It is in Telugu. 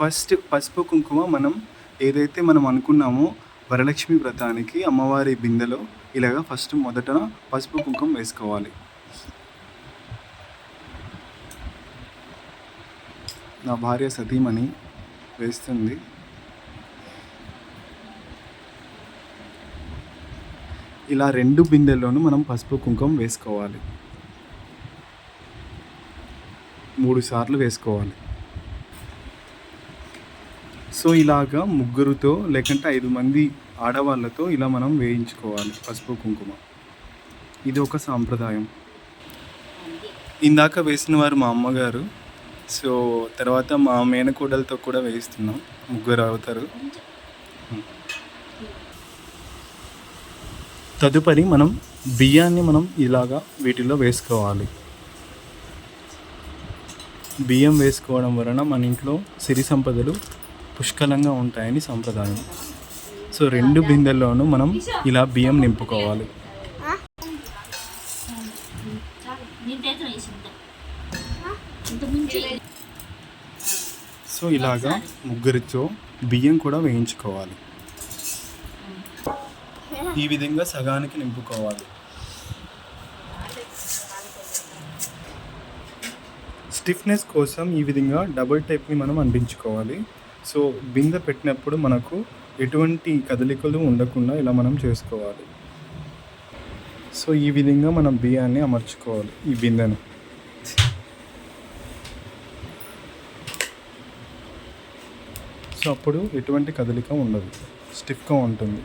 ఫస్ట్ పసుపు కుంకుమ మనం ఏదైతే మనం అనుకున్నామో వరలక్ష్మి వ్రతానికి అమ్మవారి బిందెలో ఇలాగ ఫస్ట్ మొదట పసుపు కుంకుమ వేసుకోవాలి. నా భార్య సతీమణి వేస్తుంది. ఇలా రెండు బిందెల్లోనూ మనం పసుపు కుంకుమ వేసుకోవాలి. మూడు సార్లు వేసుకోవాలి. సో ఇలాగా ముగ్గురుతో లేకంటే ఐదు మంది ఆడవాళ్ళతో ఇలా మనం వేయించుకోవాలి పసుపు కుంకుమ. ఇది ఒక సాంప్రదాయం. ఇందాక వేసిన వారు మా అమ్మగారు. సో తర్వాత మా మేనకోడలతో కూడా వేయిస్తున్నాం. ముగ్గురు అవుతారు. తదుపరి మనం బియ్యాన్ని మనం ఇలాగా వీటిలో వేసుకోవాలి. బియ్యం వేసుకోవడం వలన మన ఇంట్లో సిరి సంపదలు పుష్కలంగా ఉంటాయని సంప్రదాయం. సో రెండు బిందెల్లోనూ మనం ఇలా బియ్యం నింపుకోవాలి. సో ఇలాగా ముగ్గురితో బియ్యం కూడా వేయించుకోవాలి. ఈ విధంగా సగానికి నింపుకోవాలి. స్టిఫ్నెస్ కోసం ఈ విధంగా డబుల్ టైప్ని మనం అందించుకోవాలి. సో బిందె పెట్టినప్పుడు మనకు ఎటువంటి కదలికలు ఉండకుండా ఇలా మనం చేసుకోవాలి. సో ఈ విధంగా మనం బియ్యాన్ని అమర్చుకోవాలి ఈ బిందెను. సో అప్పుడు ఎటువంటి కదలిక ఉండదు. స్టిఫ్గా ఉంటుంది.